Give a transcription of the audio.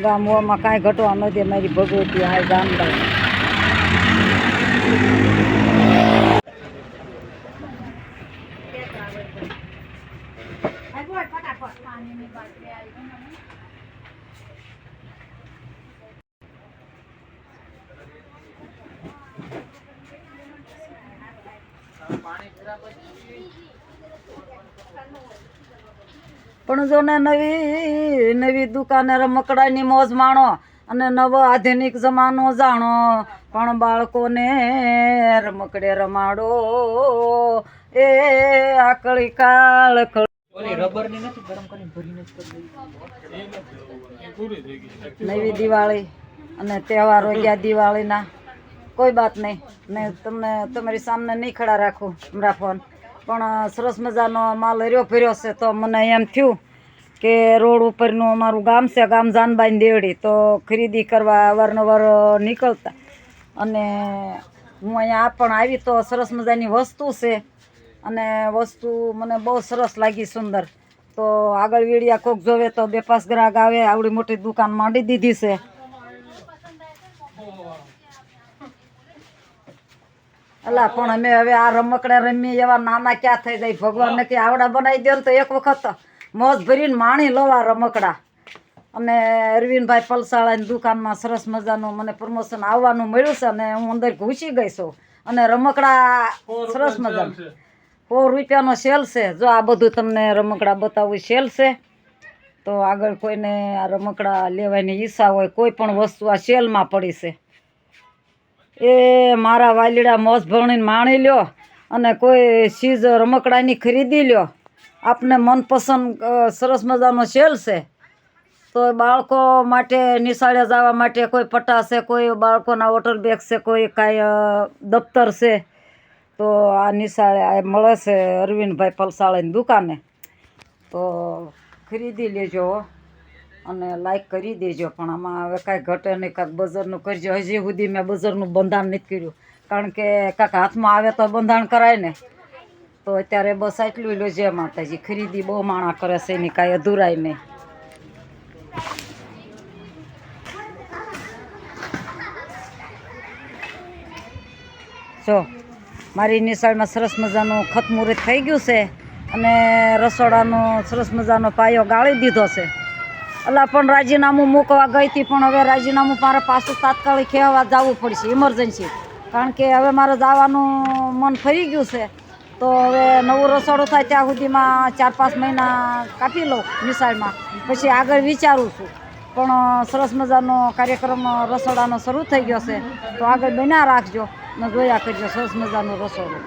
ગામ હોવામાં કાંઈ ઘટવા નથી. મારી ભગવતી આ ગામડા. પણ જો ને નવી નવી દુકાને રમકડાની મોજ માણો અને નવો આધુનિક જમાનો જાણો પણ બાળકોને રમકડે રમાડો એ આકળી કાળ નવી દિવાળી અને તહેવારો ગયા દિવાળીના. કોઈ બાત નહીં. ને તમને તમારી સામે નહીં ખડા રાખું હમણાં ફોન. પણ સરસ મજાનો માલ હર્યો ફર્યો છે તો મને એમ થયું કે રોડ ઉપરનું અમારું ગામ છે, ગામ જાનબાઈ દેવડી. તો ખરીદી કરવા અવારનવાર નીકળતા. અને હું અહીંયા પણ આવી તો સરસ મજાની વસ્તુ છે. અને વસ્તુ મને બહુ સરસ લાગી સુંદર. તો આગળ વીડિયા કોક જોવે તો બે પાંચ ગ્રાહક આવે, આવડી મોટી દુકાન માંડી દીધી છે. અલા પણ અમે હવે આ રમકડા રમીએ એવા નાના ક્યાં થઈ જાય? ભગવાનને કે આવડા બનાવી દો ને તો એક વખત મોજ ભરીને માણી લો આ રમકડા. અને અરવિંદભાઈ પલસાળાની દુકાનમાં સરસ મજાનું મને પ્રમોશન આવવાનું મળ્યું છે અને હું અંદર ઘૂસી ગઈ છું. અને રમકડા સરસ મજાનું. સો રૂપિયાનો સેલ છે. જો આ બધું તમને રમકડા બતાવવું સેલ છે. તો આગળ કોઈને આ રમકડા લેવાની ઈચ્છા હોય કોઈ પણ વસ્તુ આ સેલમાં પડી છે. એ મારા વાલીડા મોસ ભણીને માણી લ્યો અને કોઈ ચીજ રમકડાની ખરીદી લ્યો. આપને મનપસંદ સરસ મજાનો સેલ છે. તો બાળકો માટે નિશાળે જવા માટે કોઈ પટ્ટા છે, કોઈ બાળકોના વોટર બેગ છે, કોઈ કાંઈ દફતર છે. તો આ નિશાળે આ મળે છે અરવિંદભાઈ પલસાળાની દુકાને. તો ખરીદી લેજો. અને લાઈક કરી દેજો, પણ આમાં હવે કાંઈ ઘટે નહીં, કાંઈક બજારનું કરજો. હજી સુધી મેં બજારનું બંધાણ નથી કર્યું. કારણ કે કાંઈક હાથમાં આવે તો બંધાણ કરાય ને. તો અત્યારે બસ આટલું લો જે માતાજી. ખરીદી બહુ માણા કરે છે, એની કાંઈ અધૂરાય નહીં. જો, મારી નિશાળમાં સરસ મજાનું ખતમુહૂર્ત થઈ ગયું છે અને રસોડાનો સરસ મજાનો પાયો ગાળી દીધો છે. અલા, પણ રાજીનામું મૂકવા ગઈ હતી, પણ હવે રાજીનામું મારે પાછું તાત્કાલિક કહેવા જવું પડશે ઇમરજન્સી કારણ કે હવે મારે જવાનું મન ફરી ગયું છે. તો હવે નવું રસોડું થાય ત્યાં સુધીમાં ચાર પાંચ મહિના કાપી લઉં મિસાઈલમાં. પછી આગળ વિચારું છું. પણ સરસ મજાનો કાર્યક્રમ રસોડાનો શરૂ થઈ ગયો છે. તો આગળ બન્યા રાખજો ને જોયા કરજો સરસ મજાનું રસોડું.